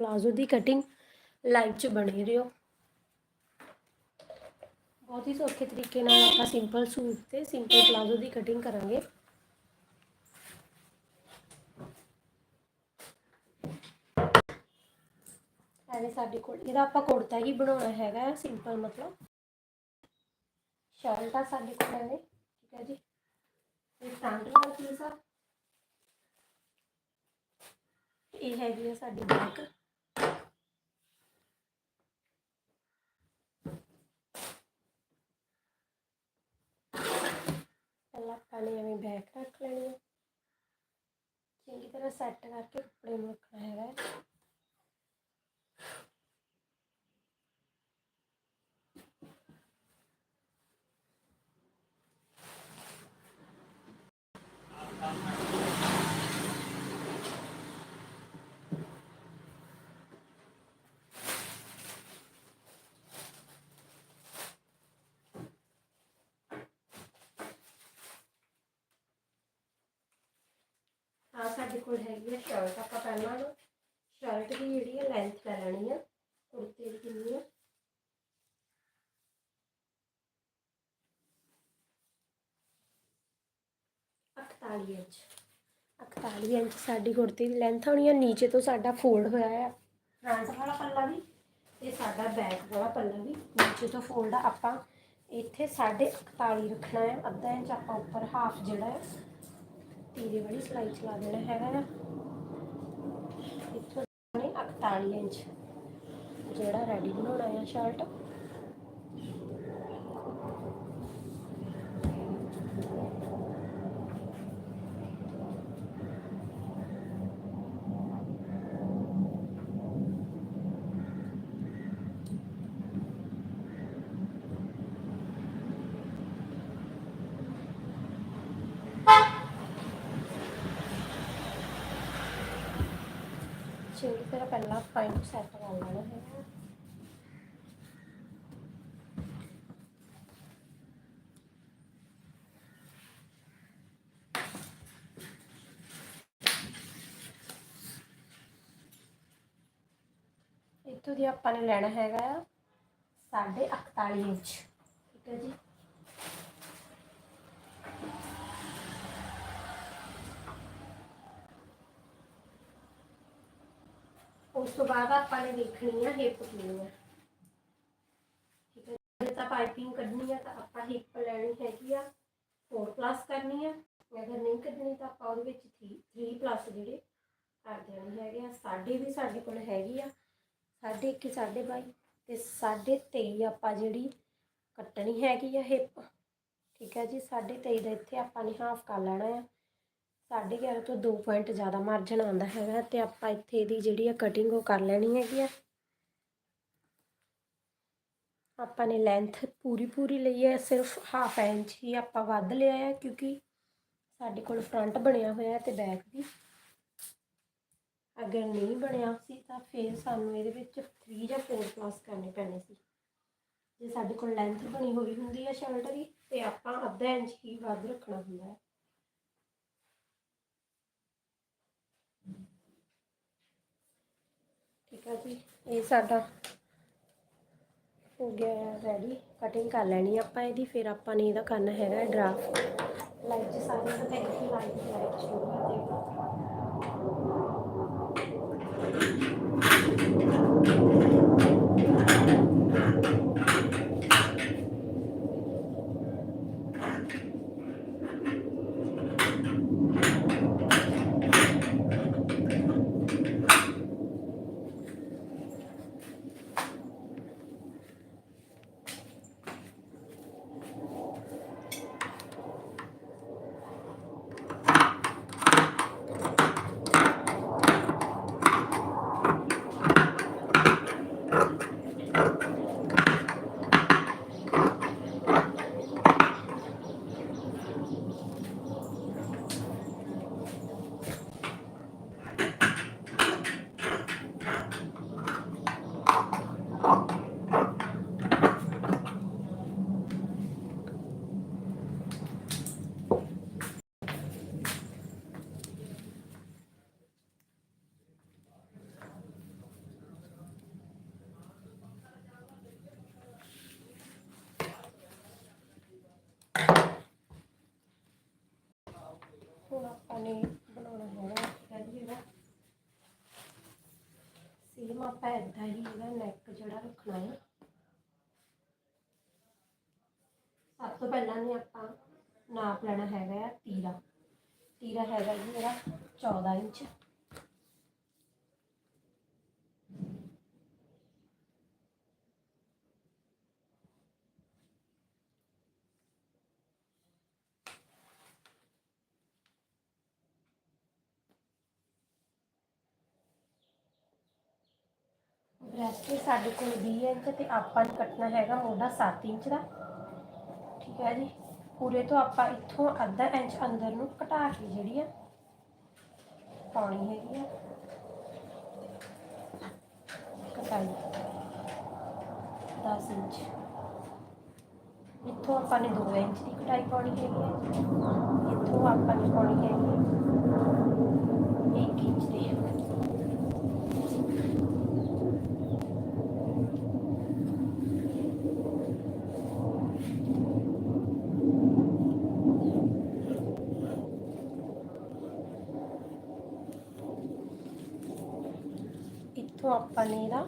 Palazzo ਦੀ cutting live 'ਚ ਬਣੇ ਰਹੋ ਬਹੁਤ ਹੀ ਸੌਖੇ ਤਰੀਕੇ ਨਾਲ ਆਪਾਂ ਸਿੰਪਲ ਸੂਟ ਤੇ ਸਿੰਪਲ ਪਲਾਜ਼ੋ ਦੀ ਕਟਿੰਗ ਕਰਾਂਗੇ। ਐਵੇਂ ਸਾਡੇ ਕੋਲ ਇਹਦਾ ਆਪਾਂ ਕੁੜਤਾ ਹੀ ਬਣਾਉਣਾ ਹੈਗਾ ਸਿੰਪਲ ਮਤਲਬ। ਸ਼ਰਟ ਆ ਸਾਡੇ ਕੋਲ ਐਵੇਂ ਠੀਕ ਹੈ ਜੀ। ਇਹ ਫਰੰਟ ਵਾਲਾ ਪੀਸ ਆ। ਇਹ ਹੈਗੀ ਆ ਸਾਡੀ ਬੈਕ ਪਹਿਲਾਂ ਆਪਾਂ ਨੇ ਐਵੇਂ ਬੈਕ ਰੱਖ ਲੈਣੀ ਹੈ ਚੰਗੀ ਤਰ੍ਹਾਂ ਸੈੱਟ ਕਰਕੇ ਕੱਪੜੇ ਨੂੰ ਰੱਖਣਾ ਹੈਗਾ। ਸਾਡੇ ਕੋਲ ਹੈਗੀ ਹੈ ਸ਼ਰਟ ਆਪਾਂ ਪਹਿਲਾਂ ਨਾ ਸ਼ਰਟ ਦੀ ਜਿਹੜੀ ਹੈ ਲੈਂਥ ਲੈ ਲੈਣੀ ਆ ਕੁੜਤੇ ਦੀ ਕਿੰਨੀ ਆ? ਅਠਤਾਲੀ ਇੰਚ। ਸਾਡੀ ਕੁੜਤੇ ਦੀ ਲੈਂਥ ਹੋਣੀ ਆ ਨੀਚੇ ਤੋਂ ਸਾਡਾ ਫੋਲਡ ਹੋਇਆ ਆ। ਫਰੰਟ ਵਾਲਾ ਪੱਲਾ ਵੀ ਤੇ ਸਾਡਾ ਬੈਕ ਵਾਲਾ ਪੱਲਾ ਵੀ ਨੀਚੇ ਤੋਂ ਫੋਲਡ ਆ। ਆਪਾਂ ਇੱਥੇ 41 ਰੱਖਣਾ ਹੈ ਅੱਧਾ ਇੰਚ ਆਪਾਂ ਉੱਪਰ ਹਾਫ ਜਿਹੜਾ ਹੈ ਤੀਰੇ ਵਾਲੀ ਸਲਾਈ ਚਲਾ ਦੇਣਾ ਹੈਗਾ ਆ ਇੱਥੋਂ ਨੇ 41 ਇੰਚ ਜਿਹੜਾ ਰੈਡੀ ਬਣਾਉਣਾ ਹੈ ਸ਼ਰਟ। ਚੰਗੀ ਤਰ੍ਹਾਂ ਪਹਿਲਾਂ ਆਪਾਂ ਸੈੱਟ ਕਰ ਲੈਣਾ ਹੈ ਇੱਥੋਂ ਦੀ ਆਪਾਂ ਨੇ ਲੈਣਾ ਹੈਗਾ ਆ ਸਾਢੇ 41 ਇੰਚ, ਠੀਕ ਹੈ ਜੀ। ਉਸ ਤੋਂ ਬਾਅਦ ਆਪਾਂ ਨੇ ਦੇਖਣੀ ਆ ਹਿੱਪ ਕਿੰਨੀ ਆ ਠੀਕ ਹੈ ਜੇ? ਤਾਂ ਪਾਈਪਿੰਗ ਕੱਢਣੀ ਆ ਤਾਂ ਆਪਾਂ ਹਿੱਪ ਲੈਣੀ ਹੈਗੀ ਆ 4 ਪਲੱਸ ਕਰਨੀ ਆ। ਅਗਰ ਨਹੀਂ ਕੱਢਣੀ ਤਾਂ ਆਪਾਂ ਉਹਦੇ ਵਿੱਚ 3 3 ਪਲੱਸ ਜਿਹੜੇ ਕਰ ਦੇਣੇ ਹੈਗੇ ਆ ਸਾਢੇ ਵੀ ਸਾਡੇ ਕੋਲ ਹੈਗੀ ਆ। ਸਾਢੇ ਇੱਕੀ, ਸਾਢੇ ਬਾਈ ਤੇ ਸਾਢੇ 23 ਆਪਾਂ ਜਿਹੜੀ ਕੱਟਣੀ ਹੈਗੀ ਆ ਹਿੱਪ ਠੀਕ ਹੈ ਜੀ? ਸਾਢੇ 23 ਦਾ ਇੱਥੇ ਆਪਾਂ ਨੇ ਹਾਫ ਕਰ ਲੈਣਾ ਆ। ਸਾਢੇ 11 ਤੋਂ 2 ਪੁਆਇੰਟ ਜ਼ਿਆਦਾ ਮਾਰਜਨ ਆਉਂਦਾ ਹੈਗਾ ਤੇ ਆਪਾਂ ਇੱਥੇ ਇਹਦੀ ਜਿਹੜੀ ਆ ਕਟਿੰਗ ਉਹ ਕਰ ਲੈਣੀ ਹੈਗੀ ਆ। ਆਪਾਂ ਨੇ ਲੈਂਥ ਪੂਰੀ ਪੂਰੀ ਲਈ ਹੈ, ਸਿਰਫ ਹਾਫ ਇੰਚ ਹੀ ਆਪਾਂ ਵੱਧ ਲਿਆ ਹੈ ਕਿਉਂਕਿ ਸਾਡੇ ਕੋਲ ਫਰੰਟ ਬਣਿਆ ਹੋਇਆ ਹੈ ਤੇ ਬੈਕ ਵੀ। ਅਗਰ ਨਹੀਂ ਬਣਿਆ ਸੀ ਤਾਂ ਫਿਰ ਸਾਨੂੰ ਇਹਦੇ ਵਿੱਚ 3 ਜਾਂ 4 ਪਲੱਸ ਕਰਨੇ ਪੈਣੇ ਸੀ। ਜੇ ਸਾਡੇ ਕੋਲ ਲੈਂਥ ਬਣੀ ਹੋਈ ਹੁੰਦੀ ਹੈ ਸ਼ਰਟ ਦੀ ਤੇ ਆਪਾਂ ਅੱਧਾ ਇੰਚ ਹੀ ਵੱਧ ਰੱਖਣਾ ਹੁੰਦਾ ਹੈ। ਜੀ ਇਹ ਸਾਡਾ ਹੋ ਗਿਆ ਹੈ ਰੈਡੀ ਕਟਿੰਗ ਕਰ ਲੈਣੀ ਆਪਾਂ ਇਹਦੀ, ਫਿਰ ਆਪਾਂ ਨੇ ਇਹਦਾ ਕਰਨਾ ਹੈਗਾ ਡਰਾਫਟ ਲਾਈਟ ਚ ਸਾਰੇ ਤੋਂ ਪਹਿਲੀ ਲਾਈਟ ਲਾਈਟ ਸ਼ੁਰੂ ਕਰਦੇ ਆਪਾਂ ਇਦਾਂ ਹੀ ਇਹਦਾ ਨੈਕ ਜਿਹੜਾ ਰੱਖਣਾ ਹੈ। ਸਭ ਤੋਂ ਪਹਿਲਾਂ ਨੇ ਆਪਾਂ ਨਾਪ ਲੈਣਾ ਹੈਗਾ ਹੈ ਤੀਰਾ। ਤੀਰਾ ਹੈਗਾ ਜੀ ਮੇਰਾ 14 ਇੰਚ। ਬ੍ਰੈਸਟ ਸਾਡੇ ਕੋਲ 20 ਇੰਚ ਤੇ ਆਪਾਂ ਨੇ ਕੱਟਣਾ ਹੈਗਾ ਮੋਢਾ 7 ਇੰਚ ਦਾ। ਠੀਕ ਹੈ ਜੀ। ਪੂਰੇ ਤੋਂ ਆਪਾਂ ਇੱਥੋਂ ਅੱਧਾ ਇੰਚ ਅੰਦਰ ਨੂੰ ਘਟਾ ਕੇ ਜਿਹੜੀ ਆ ਪਾਉਣੀ ਹੈਗੀ ਆ। ਕਟਾਈ। 10 ਇੰਚ। ਇੱਥੋਂ ਆਪਾਂ ਨੇ 2 ਇੰਚ ਦੀ ਕਟਾਈ ਪਾਉਣੀ ਹੈਗੀ ਆ। ਇੱਥੋਂ ਆਪਾਂ ਨੇ ਪਾਉਣੀ ਹੈਗੀ ਆ 1 ਇੰਚ ਦੀ ਇੱਥੋਂ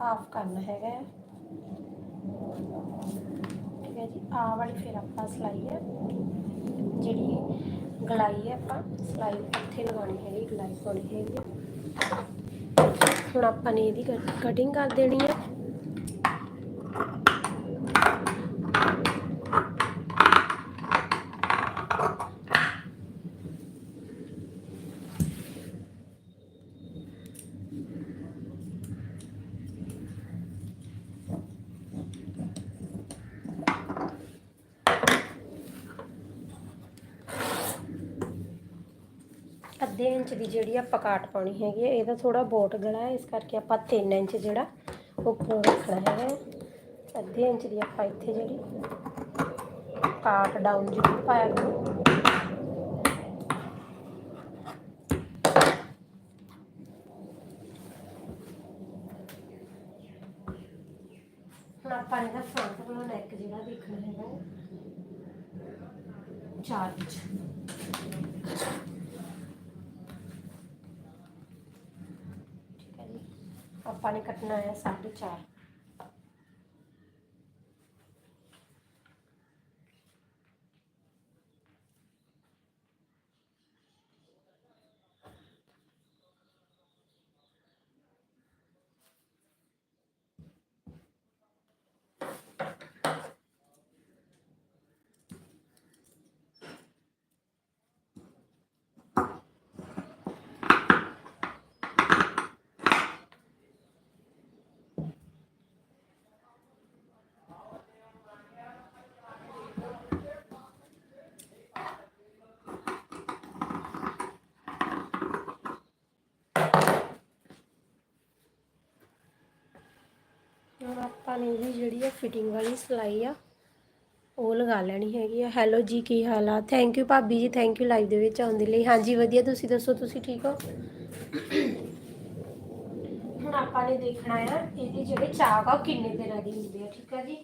ਹਾਫ ਕਰਨਾ ਹੈਗਾ ਹੈ। ਠੀਕ ਹੈ ਜੀ, ਆਹ ਵਾਲੀ ਫਿਰ ਆਪਾਂ ਸਲਾਈ ਹੈ ਜਿਹੜੀ ਗਲਾਈ ਹੈ ਆਪਾਂ, ਸਲਾਈ ਇੱਥੇ ਲਗਾਉਣੀ ਹੈਗੀ, ਗਲਾਈ ਪਾਉਣੀ ਹੈਗੀ ਹੈ। ਹੁਣ ਆਪਾਂ ਨੇ ਇਹਦੀ ਕਟਿੰਗ ਕਰ ਦੇਣੀ ਹੈ ਅੱਧੇ ਇੰਚ ਦੀ ਜਿਹੜੀ ਆਪਾਂ ਕਾਟ ਪਾਉਣੀ ਹੈਗੀ ਹੈ, ਇਹਦਾ ਥੋੜਾ ਬੋਟ ਗਲਾ ਹੈ, ਇਸ ਕਰਕੇ ਆਪਾਂ 3 ਇੰਚ ਜਿਹੜਾ ਉੱਪਰ ਰੱਖਣਾ ਹੈਗਾ ਅੱਧੇ ਇੰਚ ਦੀ ਆਪਾਂ ਇੱਥੇ ਜਿਹੜੀ ਕਾਟ ਡਾਊਨ ਜਿਹੜੀ ਪਾਇਆ ਕਰੋ ਹੁਣ ਆਪਾਂ ਇਹਦਾ ਫਰੰਟ ਵਾਲਾ ਨੈਕ ਜਿਹੜਾ ਦੇਖਣਾ ਹੈਗਾ ਹੈ। ਚਾਰ ਇੰਚ ਠੀਕ ਹੈ ਜੀ ਆਪਾਂ ਨੇ ਕੱਟਣਾ ਹੈ 4.5 ਹੁਣ ਆਪਾਂ ਨੇ ਇਹਦੀ ਜਿਹੜੀ ਆ ਫਿਟਿੰਗ ਵਾਲੀ ਸਿਲਾਈ ਆ, ਉਹ ਲਗਾ ਲੈਣੀ ਹੈਗੀ ਆ। ਹੈਲੋ ਜੀ, ਕੀ ਹਾਲ ਆ? ਥੈਂਕ ਯੂ ਭਾਬੀ ਜੀ ਥੈਂਕ ਯੂ ਲਾਈਵ ਦੇ ਵਿੱਚ ਆਉਣ ਦੇ ਲਈ। ਹਾਂਜੀ, ਵਧੀਆ, ਤੁਸੀਂ ਦੱਸੋ, ਤੁਸੀਂ ਠੀਕ ਹੋ? ਹੁਣ ਆਪਾਂ ਨੇ ਦੇਖਣਾ ਆ, ਇਹਦੇ ਜਿਹੜੇ ਚਾਕ ਆ, ਉਹ ਕਿੰਨੇ ਦਿਨਾਂ ਦੇ ਹੁੰਦੇ ਆ, ਠੀਕ ਆ ਜੀ?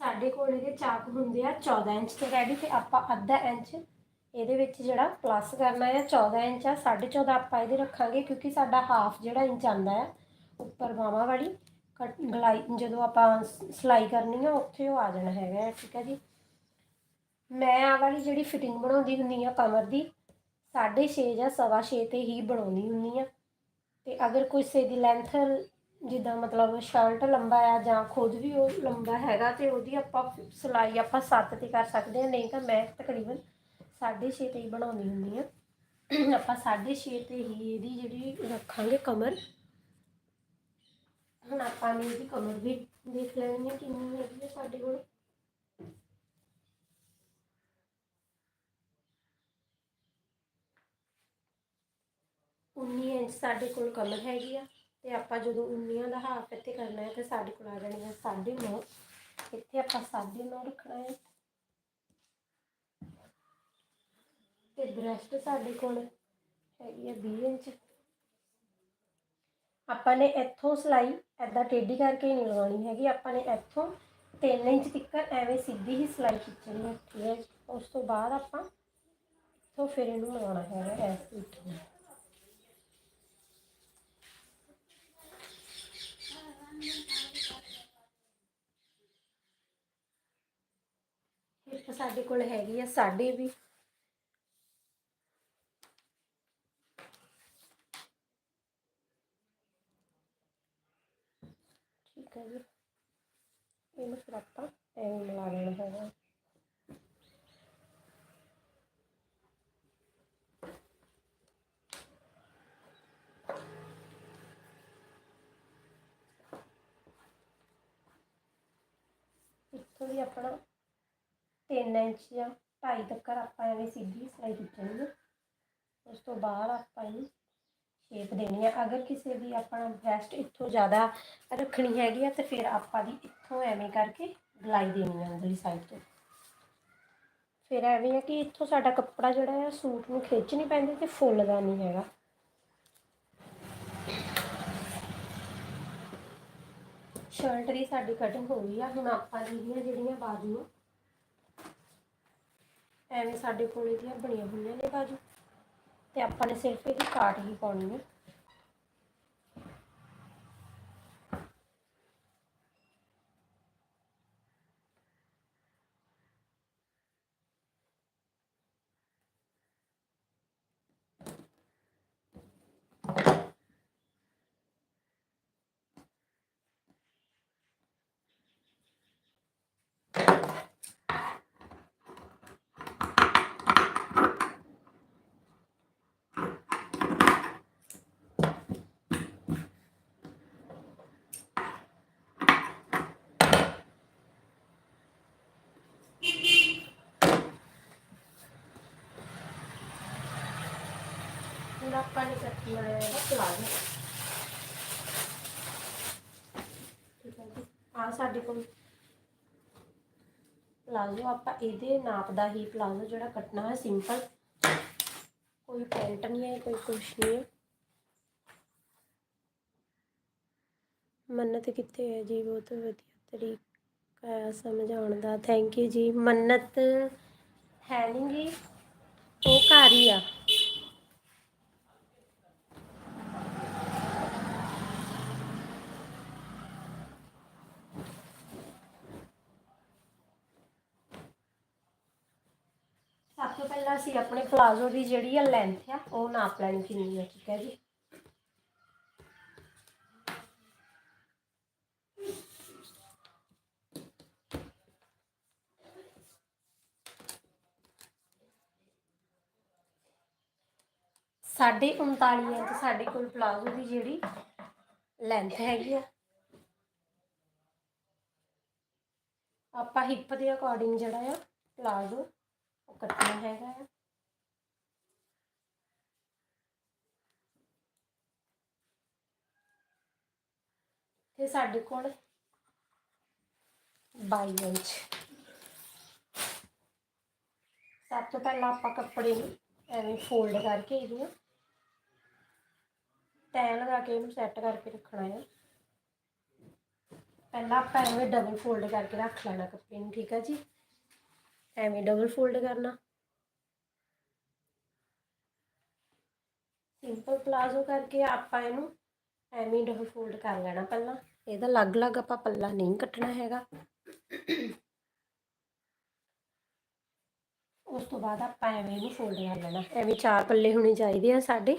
ਸਾਡੇ ਕੋਲ ਇਹਦੇ ਚਾਕ ਹੁੰਦੇ ਆ 14 ਇੰਚ ਤੇ ਰੈਡੀ ਤੇ ਆਪਾਂ ਅੱਧਾ ਇੰਚ ਇਹਦੇ ਵਿੱਚ ਜਿਹੜਾ ਪਲੱਸ ਕਰਨਾ ਆ 14 ਇੰਚ ਆ। 14.5 ਆਪਾਂ ਇਹਦੇ ਰੱਖਾਂਗੇ ਕਿਉਂਕਿ ਸਾਡਾ ਹਾਫ ਜਿਹੜਾ ਇੰਚ ਆਂਦਾ ਆ, ਉੱਪਰ ਬਾਹਾਂ ਵਾਲੀ। ਗਲਾਈ ਜਦੋਂ ਆਪਾਂ ਸ- ਸਿਲਾਈ ਕਰਨੀ ਆ ਉੱਥੇ ਉਹ ਆ ਜਾਣਾ ਹੈਗਾ ਹੈ, ਠੀਕ ਹੈ ਜੀ। ਮੈਂ ਆ ਵਾਲੀ ਜਿਹੜੀ ਫਿਟਿੰਗ ਬਣਾਉਂਦੀ ਹੁੰਦੀ ਆ ਕਮਰ ਦੀ 6.5 ਜਾਂ ਸਵਾ ਛੇ ਤੇ ਹੀ ਬਣਾਉਂਦੀ ਹੁੰਦੀ ਆ। ਤੇ ਅਗਰ ਕਿਸੇ ਦੀ ਲੈਂਥ ਜਿੱਦਾਂ ਮਤਲਬ ਸ਼ਰਟ ਲੰਬਾ ਆ ਜਾਂ ਖੁਦ ਵੀ ਉਹ ਲੰਬਾ ਹੈਗਾ ਤੇ ਉਹਦੀ ਆਪਾਂ ਸਿਲਾਈ ਆਪਾਂ 7 ਤੇ ਕਰ ਸਕਦੇ ਹਾਂ ਨਹੀਂ ਤਾਂ ਮੈਂ ਤਕਰੀਬਨ 6.5 ਤੇ ਹੀ ਬਣਾਉਂਦੀ ਹੁੰਦੀ ਆ। ਆਪਾਂ 6.5 ਤੇ ਹੀ ਇਹਦੀ ਜਿਹੜੀ ਰੱਖਾਂਗੇ ਕਮਰ। ਹੁਣ ਆਪਾਂ ਨੇ ਇਹਦੀ ਕਮਰ ਵੀ ਦੇਖ ਲੈਣੀ ਹੈ ਕਿੰਨੀ ਹੈਗੀ ਹੈ ਸਾਡੇ ਕੋਲ। ਉੱਨੀ ਇੰਚ ਸਾਡੇ ਕੋਲ ਕਮਰ ਹੈਗੀ ਆ ਤੇ ਆਪਾਂ ਜਦੋਂ ਉਨੀਆਂ ਦਾ ਹਾਫ ਇੱਥੇ ਕਰਨਾ ਹੈ ਤੇ ਸਾਡੇ ਕੋਲ ਆ ਜਾਣੀ ਹੈ 9.5 ਇੱਥੇ ਆਪਾਂ 9.5 ਰੱਖਣਾ ਹੈ। ਤੇ ਬ੍ਰੈਸਟ ਸਾਡੇ ਕੋਲ ਹੈਗੀ ਆ 20 ਇੰਚ। ਆਪਾਂ ਨੇ ਇੱਥੋਂ ਸਿਲਾਈ ਐਦਾਂ ਟੇਢੀ ਕਰਕੇ ਹੀ ਨਹੀਂ ਲਗਾਉਣੀ ਹੈਗੀ, ਆਪਾਂ ਨੇ ਇੱਥੋਂ 3 ਇੰਚ ਤੱਕ ਐਵੇਂ ਸਿੱਧੀ ਹੀ ਸਿਲਾਈ ਖਿੱਚਣੀ ਹੈ ਠੀਕ ਹੈ। ਉਸ ਤੋਂ ਬਾਅਦ ਆਪਾਂ ਇੱਥੋਂ ਫਿਰ ਇਹਨੂੰ ਲਗਾਉਣਾ ਹੈਗਾ ਇਸ ਤਰੀਕੇ ਸਾਡੇ ਕੋਲ ਹੈਗੀ ਆ ਸਾਡੀ ਵੀ ਠੀਕ ਹੈ ਜੀ ਇਹਨੂੰ ਫਿਰ ਆਪਾਂ ਐਵੇਂ ਮਿਲਾ ਲੈਣਾ ਹੈਗਾ। ਇੱਥੋਂ ਵੀ ਆਪਣਾ 3 ਇੰਚ ਜਾਂ 2.5 ਤੱਕ ਆਪਾਂ ਐਵੇਂ ਸਿੱਧੀ ਸਿਲਾਈ ਖਿੱਚਣੀ ਹੈ ਉਸ ਤੋਂ ਬਾਅਦ ਆਪਾਂ ਇਹਨੂੰ ਸ਼ੇਪ ਦੇਣੀ ਹੈ ਅਗਰ ਕਿਸੇ ਦੀ ਆਪਣਾ ਬ੍ਰੈਸਟ ਇੱਥੋਂ ਜ਼ਿਆਦਾ ਰੱਖਣੀ ਹੈਗੀ ਆ, ਤੇ ਫਿਰ ਆਪਾਂ ਦੀ ਇੱਥੋਂ ਐਵੇਂ ਕਰਕੇ ਗਲਾਈ ਦੇਣੀ ਹੈ ਅੰਦਰਲੀ ਸਾਈਡ ਤੋਂ। ਫਿਰ ਐਵੇਂ ਹੈ ਕਿ ਇੱਥੋਂ ਸਾਡਾ ਕੱਪੜਾ ਜਿਹੜਾ ਹੈ ਸੂਟ ਨੂੰ ਖਿੱਚ ਨਹੀਂ ਪੈਂਦੀ ਤੇ ਫੁੱਲਦਾ ਨਹੀਂ ਹੈਗਾ। ਸ਼ਰਟ ਦੀ ਸਾਡੀ ਕਟਿੰਗ ਹੋ ਗਈ ਆ, ਹੁਣ ਆਪਾਂ ਦੀਆਂ ਜਿਹੜੀਆਂ ਬਾਜ਼ੂ ਐਵੇਂ ਸਾਡੇ ਕੋਲ ਇਹਦੀਆਂ ਬਣੀਆਂ ਹੋਈਆਂ ਨੇ ਬਾਜੂ। ਤੇ ਆਪਾਂ ਨੇ ਸਿਰਫ ਇਹਦੀ ਕਾਟ ਹੀ ਪਾਉਣੀ ਹੈ। ਪਲਾਜ਼ੋ ਠੀਕ ਹੈ ਜੀ। ਆ ਸਾਡੇ ਕੋਲ ਪਲਾਜ਼ੋ ਆਪਾਂ ਇਹਦੇ ਨਾਪ ਦਾ ਹੀ ਪਲਾਜ਼ੋ ਜਿਹੜਾ ਕੱਟਣਾ ਹੈ ਸਿੰਪਲ ਕੋਈ ਪੈਂਟ ਨਹੀਂ ਹੈ ਕੋਈ ਕੁਛ ਨਹੀਂ ਹੈ। ਮੰਨਤ ਕਿੱਥੇ ਹੈ ਜੀ? ਬਹੁਤ ਵਧੀਆ ਤਰੀਕਾ ਹੈ ਸਮਝਾਉਣ ਦਾ। ਥੈਂਕ ਯੂ ਜੀ। ਮੰਨਤ ਹੈ ਨਹੀਂ ਜੀ? ਉਹ ਘਰ ਹੀ ਆ ਸਭ ਤੋਂ ਅਸੀਂ ਆਪਣੇ ਪਲਾਜ਼ੋ ਦੀ ਜਿਹੜੀ ਆ ਲੈਂਥ ਆ, ਉਹ ਨਾਪ ਲੈਣੀ ਕਿੰਨੀ ਹੈ ਠੀਕ ਹੈ ਜੀ? ਸਾਢੇ 39 ਇੰਚ ਸਾਡੇ ਕੋਲ ਪਲਾਜ਼ੋ ਦੀ ਜਿਹੜੀ ਲੈਂਥ ਹੈਗੀ ਆ। ਆਪਾਂ ਹਿੱਪ ਦੇ ਅਕੋਰਡਿੰਗ ਜਿਹੜਾ ਆ, ਪਲਾਜ਼ੋ ਕੱਟਣਾ ਹੈਗਾ ਆ। ਤੇ ਸਾਡੇ ਕੋਲ 22 ਇੰਚ ਸਭ ਤੋਂ ਪਹਿਲਾਂ ਆਪਾਂ ਕੱਪੜੇ ਨੂੰ ਐਵੇਂ ਫੋਲਡ ਕਰਕੇ ਇਹਨੂੰ ਤੈਅ ਲਗਾ ਕੇ ਇਹਨੂੰ ਸੈੱਟ ਕਰਕੇ ਰੱਖਣਾ ਹੈ ਪਹਿਲਾਂ ਆਪਾਂ ਐਵੇਂ ਡਬਲ ਫੋਲਡ ਕਰਕੇ ਰੱਖ ਲੈਣਾ ਕੱਪੜੇ ਨੂੰ, ਠੀਕ ਹੈ ਜੀ? ਐਵੇਂ ਡਬਲ ਫੋਲਡ ਕਰਨਾ। ਸਿੰਪਲ ਪਲਾਜ਼ੋ ਕਰਕੇ ਆਪਾਂ ਇਹਨੂੰ ਐਵੇਂ ਡਬਲ ਫੋਲਡ ਕਰ ਲੈਣਾ ਪਹਿਲਾਂ। ਇਹਦਾ ਅਲੱਗ-ਅਲੱਗ ਆਪਾਂ ਪੱਲਾ ਨਹੀਂ ਕੱਟਣਾ ਹੈਗਾ। ਉਸ ਤੋਂ ਬਾਅਦ ਆਪਾਂ ਐਵੇਂ ਇਹਨੂੰ ਫੋਲਡ ਕਰ ਲੈਣਾ। ਐਵੇਂ ਚਾਰ ਪੱਲੇ ਹੋਣੇ ਚਾਹੀਦੇ ਆ ਸਾਡੇ।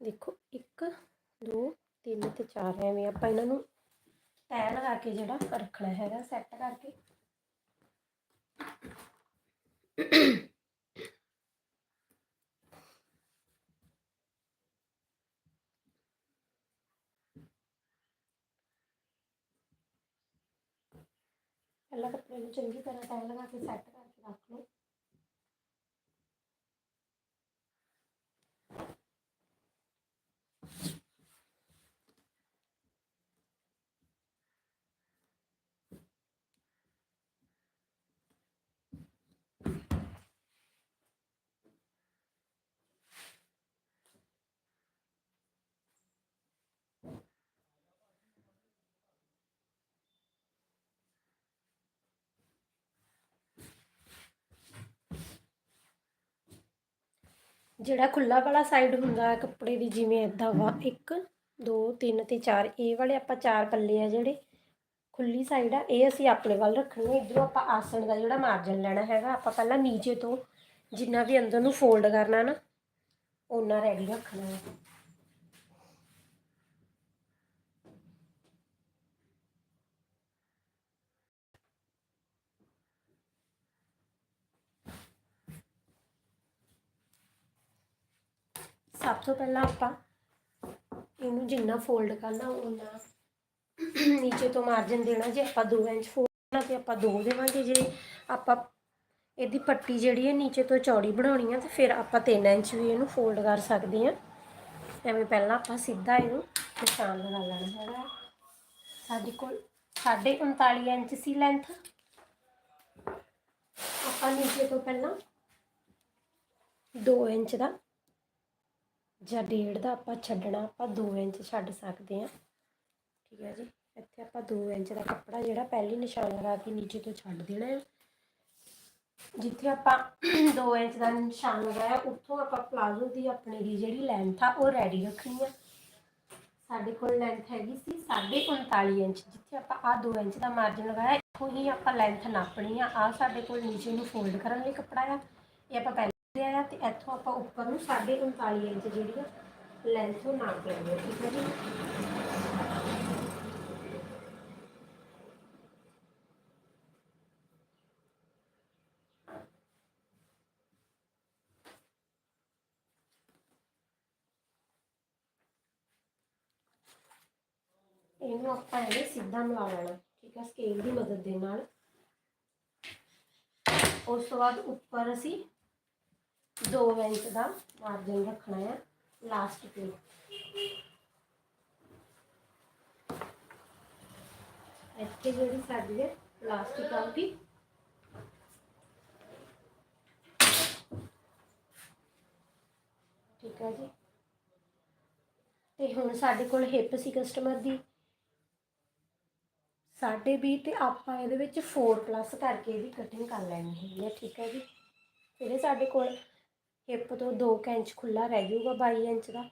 ਦੇਖੋ 1 2 3 ਤੇ 4 ਐਵੇਂ ਆਪਾਂ ਇਹਨਾਂ ਨੂੰ ਤੈਅ ਲਗਾ ਕੇ ਜਿਹੜਾ ਰੱਖਣਾ ਹੈਗਾ ਸੈੱਟ ਕਰਕੇ। ਪਹਿਲਾਂ ਕੱਪੜੇ ਨੂੰ ਚੰਗੀ ਤਰ੍ਹਾਂ ਤੈਅ ਲਗਾ ਜਿਹੜਾ ਖੁੱਲਾ ਵਾਲਾ ਸਾਈਡ ਹੁੰਦਾ ਕੱਪੜੇ ਦੀ, ਜਿਵੇਂ ਇਦਾਂ ਵਾ 1 2 3 ਤੇ 4 ਇਹ ਵਾਲੇ ਆਪਾਂ ਚਾਰ ਪੱਲੇ ਆ ਜਿਹੜੇ ਖੁੱਲੀ ਸਾਈਡ ਆ, ਇਹ ਅਸੀਂ ਆਪਣੇ ਵੱਲ ਰੱਖਣੀ ਹੈ ਇਧਰੋਂ ਆਪਾਂ ਆਸਣ ਦਾ ਜਿਹੜਾ ਮਾਰਜਨ ਲੈਣਾ ਹੈਗਾ, ਆਪਾਂ ਪਹਿਲਾਂ ਨੀਚੇ ਤੋਂ ਜਿੰਨਾ ਵੀ ਅੰਦਰ ਨੂੰ ਫੋਲਡ ਕਰਨਾ ਨਾ, ਉਹਨਾਂ ਰੈਡੀ ਰੱਖਣਾ ਹੈ। ਸਭ ਤੋਂ ਪਹਿਲਾਂ ਆਪਾਂ ਇਹਨੂੰ ਜਿੰਨਾ ਫੋਲਡ ਕਰਨਾ ਉਹਨਾਂ ਨੀਚੇ ਤੋਂ ਮਾਰਜਨ ਦੇਣਾ ਜੇ ਆਪਾਂ 2 ਇੰਚ ਫੋਲਡ ਤੇ ਆਪਾਂ 2 ਦੇਵਾਂਗੇ ਜੇ ਆਪਾਂ ਇਹਦੀ ਪੱਟੀ ਜਿਹੜੀ ਹੈ ਨੀਚੇ ਤੋਂ ਚੌੜੀ ਬਣਾਉਣੀ ਆ ਤੇ ਫਿਰ ਆਪਾਂ 3 ਇੰਚ ਵੀ ਇਹਨੂੰ ਫੋਲਡ ਕਰ ਸਕਦੇ ਹਾਂ ਐਵੇਂ ਪਹਿਲਾਂ ਆਪਾਂ ਸਿੱਧਾ ਇਹਨੂੰ ਨਿਸ਼ਾਨ ਲਗਾ ਲੈਣਾ ਹੈਗਾ। ਸਾਡੇ ਕੋਲ 39 ਇੰਚ ਸੀ ਲੈਂਥ ਆਪਾਂ ਨੀਚੇ ਤੋਂ ਪਹਿਲਾਂ 2 ਇੰਚ ਦਾ ਜਾਂ ਡੇਢ ਦਾ ਆਪਾਂ ਛੱਡਣਾ, ਆਪਾਂ 2 ਇੰਚ ਛੱਡ ਸਕਦੇ ਹਾਂ। ਠੀਕ ਹੈ ਜੀ? ਇੱਥੇ ਆਪਾਂ 2 ਇੰਚ ਦਾ ਕੱਪੜਾ ਜਿਹੜਾ ਪਹਿਲੀ ਨਿਸ਼ਾਨ ਲਗਾ ਕੇ ਨੀਚੇ ਤੋਂ ਛੱਡ ਦੇਣਾ ਹੈ। ਜਿੱਥੇ ਆਪਾਂ 2 ਇੰਚ ਦਾ ਨਿਸ਼ਾਨ ਲਗਾਇਆ, ਉੱਥੋਂ ਆਪਾਂ ਪਲਾਜ਼ੋ ਦੀ ਆਪਣੇ ਦੀ ਜਿਹੜੀ ਲੈਂਥ ਆ, ਉਹ ਰੈਡੀ ਰੱਖਣੀ ਆ। ਸਾਡੇ ਕੋਲ ਲੈਂਥ ਹੈਗੀ ਸੀ 39 ਇੰਚ। ਜਿੱਥੇ ਆਪਾਂ ਆ 2 ਇੰਚ ਦਾ ਮਾਰਜਨ ਲਗਾਇਆ, ਇੱਥੋਂ ਹੀ ਆਪਾਂ ਲੈਂਥ ਨਾਪਣੀ ਆ। ਆ ਸਾਡੇ ਕੋਲ ਨੀਚੇ ਨੂੰ ਫੋਲਡ ਕਰਨ ਲਈ ਕੱਪੜਾ ਆ। ਇਹ ਆਪਾਂ ਪਹਿਲੇ ਲਿਆ ਤੇ ਇੱਥੋਂ ਆਪਾਂ ਉੱਪਰ ਨੂੰ 39 ਇੰਚ ਜਿਹੜੀ ਆ ਲੈਂਥ ਉਹ ਨਾਪ ਲੈਣੀ ਹੈ, ਠੀਕ ਹੈ ਜੀ? ਇਹਨੂੰ ਆਪਾਂ ਇਹ ਸਿੱਧਾ ਮਿਲਾ ਲੈਣਾ, ਠੀਕ ਹੈ ਸਕੇਲ ਦੀ ਮਦਦ ਦੇ ਨਾਲ। ਉਸ ਤੋਂ ਬਾਅਦ ਉੱਪਰ ਅਸੀਂ 2 ਇੰਚ ਦਾ ਮਾਰਜਨ ਰੱਖਣਾ ਹੈ ਲਾਸਟ ਤੇ। ਇੱਥੇ ਜਿਹੜੀ ਸਾਡੀ ਹੈ ਪਲਾਸਟਿਕ ਆਉਗੀ ਠੀਕ ਹੈ ਜੀ। ਤੇ ਹੁਣ ਸਾਡੇ ਕੋਲ ਹਿੱਪ ਸੀ ਕਸਟਮਰ ਦੀ। ਸਾਡੇ ਵੀ ਤੇ ਆਪਾਂ ਇਹਦੇ ਵਿੱਚ 4 ਪਲੱਸ ਕਰਕੇ ਇਹਦੀ ਕਟਿੰਗ ਕਰ ਲੈਣੀ ਹੈਗੀ ਹੈ, ਠੀਕ ਹੈ ਜੀ। ਫਿਰ ਸਾਡੇ ਕੋਲ ਹਿੱਪ ਤੋਂ 2 ਇੰਚ ਖੁੱਲਾ ਰਹਿ ਜਾਊਗਾ 22 ਇੰਚ ਦਾ।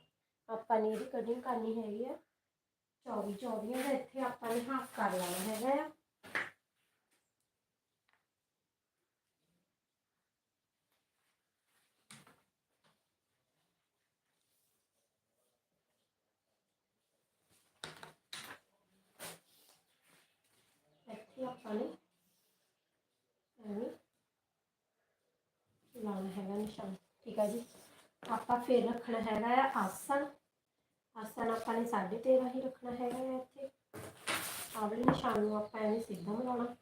ਆਪਾਂ ਨੇ ਇਹਦੀ ਕਟਿੰਗ ਕਰਨੀ ਹੈਗੀ ਆ। 24 24 ਦਾ ਇੱਥੇ ਆਪਾਂ ਨੇ ਹਾਫ ਕਰ ਲੈਣਾ ਹੈਗਾ ਆ। ਇੱਥੇ ਆਪਾਂ ਨੇ ਐਵੇਂ ਲਾਉਣਾ ਹੈਗਾ ਨਿਸ਼ਾਨ। ਠੀਕ ਹੈ ਜੀ। ਆਪਾਂ ਫਿਰ ਰੱਖਣਾ ਹੈਗਾ ਆ ਆਸਣ। ਆਸਣ ਆਪਾਂ ਨੇ 13.5 ਹੀ ਰੱਖਣਾ ਹੈਗਾ ਆ ਇੱਥੇ। ਆਵਲੇ ਨਿਸ਼ਾਨ ਨੂੰ ਆਪਾਂ ਐਵੇਂ ਸਿੱਧਾ ਮਿਲਾਉਣਾ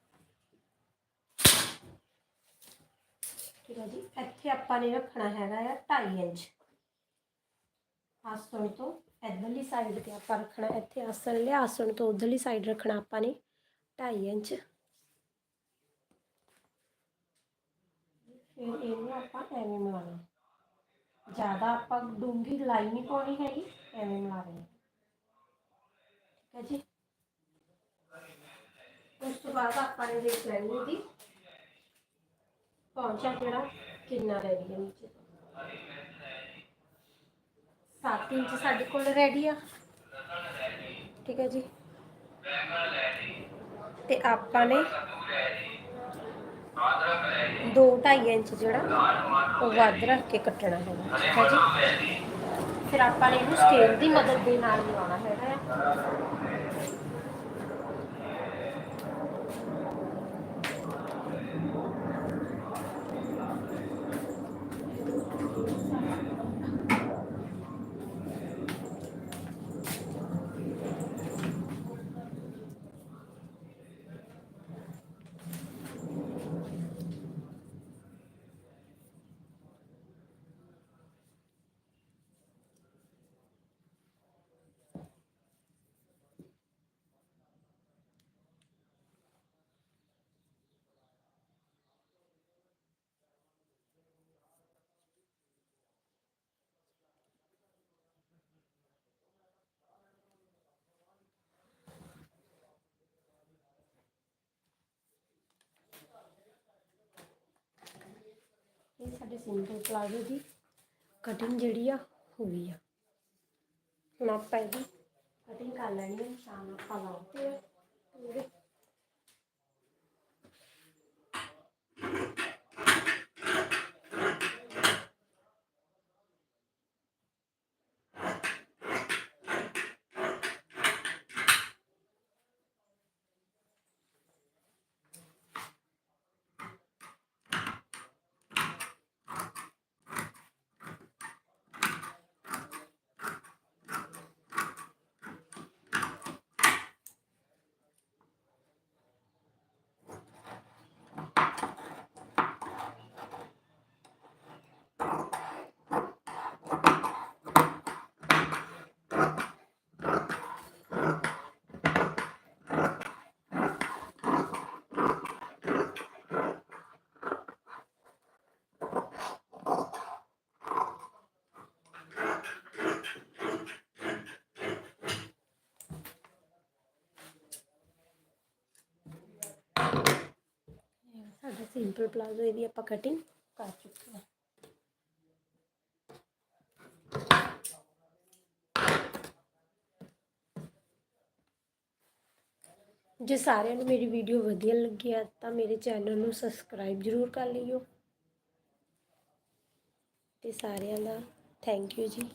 ਠੀਕ ਆ ਜੀ। ਇੱਥੇ ਆਪਾਂ ਨੇ ਰੱਖਣਾ ਹੈਗਾ ਆ 2.5 ਇੰਚ। ਆਸਣ ਤੋਂ ਇੱਧਰਲੀ ਸਾਈਡ ਤੇ ਆਪਾਂ ਰੱਖਣਾ, ਇੱਥੇ ਆਸਣ ਲਿਆ, ਆਸਣ ਤੋਂ ਉਧਰਲੀ ਸਾਈਡ ਰੱਖਣਾ ਆਪਾਂ ਨੇ 2.5 ਇੰਚ। ਫਿਰ ਇਹਨੂੰ ਆਪਾਂ ਐਵੇਂ ਮਿਲਾਉਣਾ ਜ਼ਿਆਦਾ ਆਪਾਂ ਡੂੰਘੀ ਲਾਈ ਨਹੀਂ ਪਾਉਣੀ ਹੈਗੀ, ਐਵੇਂ ਮਿਲਾ ਦੇਣਾ। ਠੀਕ ਹੈ ਜੀ? ਉਸ ਤੋਂ ਬਾਅਦ ਆਪਾਂ ਨੇ ਦੇਖ ਲੈਣੀ ਦੀ ਪਹੁੰਚਾ ਜਿਹੜਾ ਕਿੰਨਾ ਰੈਡੀ ਹੈ ਨੀਚੇ 7 ਇੰਚ ਸਾਡੇ ਕੋਲ ਰੈਡੀ ਆ। ਠੀਕ ਹੈ ਜੀ? ਤੇ ਆਪਾਂ ਨੇ 2 2.5 ਇੰਚ ਜਿਹੜਾ ਉਹ ਵੱਧ ਰੱਖ ਕੇ ਕੱਟਣਾ ਹੈਗਾ ਠੀਕ ਹੈ ਜੀ। ਫਿਰ ਆਪਾਂ ਨੇ ਇਹਨੂੰ ਸਕੇਲ ਦੀ ਮਦਦ ਦੇ ਨਾਲ ਮਿਲਾਉਣਾ ਹੈਗਾ ਇਹ ਸਾਡੇ ਸਿੰਪਲ ਪਲਾਜ਼ੋ ਦੀ ਕਟਿੰਗ ਜਿਹੜੀ ਆ ਹੋ ਗਈ ਆ। ਹੁਣ ਆਪਾਂ ਇਹਦੀ ਕਟਿੰਗ ਕਰ ਲੈਣੀ ਹੈ ਨਿਸ਼ਾਨ ਆਪਾਂ ਲਾਉਂਦੇ ਆ। ਸਿੰਪਲ ਪਲਾਜ਼ੋ ਇਹਦੀ ਆਪਾਂ ਕਟਿੰਗ ਕਰ ਚੁੱਕੇ ਹਾਂ। ਜੇ ਸਾਰਿਆਂ ਨੂੰ ਮੇਰੀ ਵੀਡੀਓ ਵਧੀਆ ਲੱਗੀ ਹੈ ਤਾਂ ਮੇਰੇ ਚੈਨਲ ਨੂੰ ਸਬਸਕ੍ਰਾਈਬ ਜ਼ਰੂਰ ਕਰ ਲਿਓ। ਤੇ ਸਾਰਿਆਂ ਦਾ ਥੈਂਕ ਯੂ ਜੀ।